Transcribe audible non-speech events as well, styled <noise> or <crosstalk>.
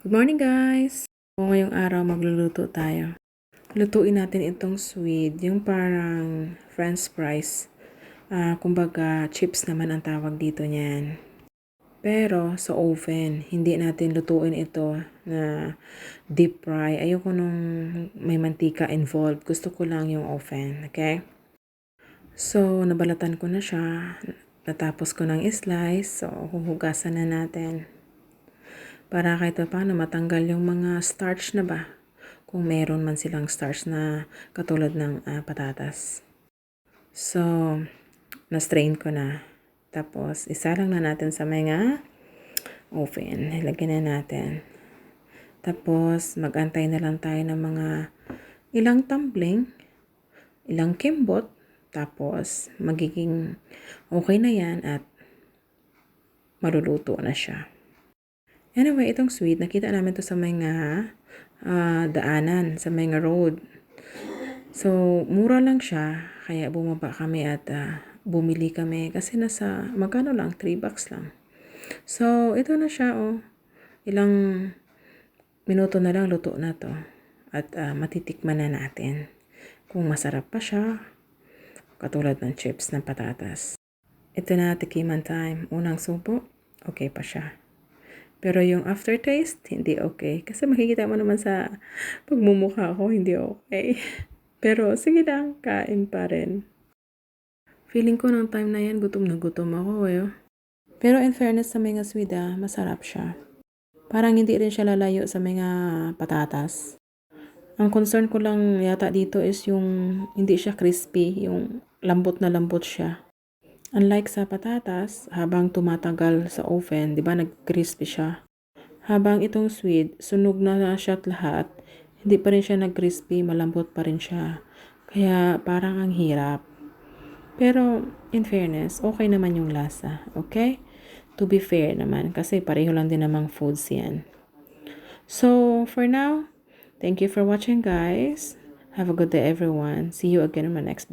Good morning guys! So, ngayong araw magluluto tayo. Lutuin natin itong sweet, yung parang french fries. Ah, kumbaga, chips naman ang tawag dito niyan. Pero sa oven, hindi natin lutuin ito na deep fry. Ayoko nung may mantika involved. Gusto ko lang yung oven, okay? So, nabalatan ko na siya. Natapos ko ng slice. So, huhugasan na natin. Para kahit pa paano matanggal yung mga starch na ba. Kung meron man silang starch na katulad ng ah, patatas. So, na-strain ko na. Tapos, isa lang na natin sa mga oven. Ilagyan na natin. Tapos, mag-antay na lang tayo ng mga ilang tumbling, ilang kimbot. Tapos, magiging okay na yan at maluluto na siya. Anyway, itong sweet, nakita namin to sa mga ah, daanan, sa mga road. So, mura lang siya. Kaya bumaba kami at ah, bumili kami. Kasi nasa, magkano lang? 3 bucks lang. So, ito na siya, oh. Ilang minuto na lang luto na to. At ah, matitikman na natin. Kung masarap pa siya. Katulad ng chips ng patatas. Ito na, tikiman time. Unang subo, okay pa siya. Pero yung aftertaste, hindi okay. Kasi makikita mo naman sa pagmumukha ko, hindi okay. <laughs> Pero sige lang, kain pa rin. Feeling ko ng time na yan, gutom na gutom ako eh. Pero in fairness sa mga sweet ah, masarap siya. Parang hindi rin siya lalayo sa mga patatas. Ang concern ko lang yata dito is yung hindi siya crispy, yung lambot na lambot siya. Unlike sa patatas, habang tumatagal sa oven, di ba nag-crispy siya. Habang itong sweet, sunog na siya at lahat, hindi pa rin siya nag-crispy, malambot pa rin siya. Kaya parang ang hirap. Pero in fairness, okay naman yung lasa, okay? To be fair naman, kasi pareho lang din namang foods yan. So, for now, thank you for watching guys. Have a good day everyone. See you again on my next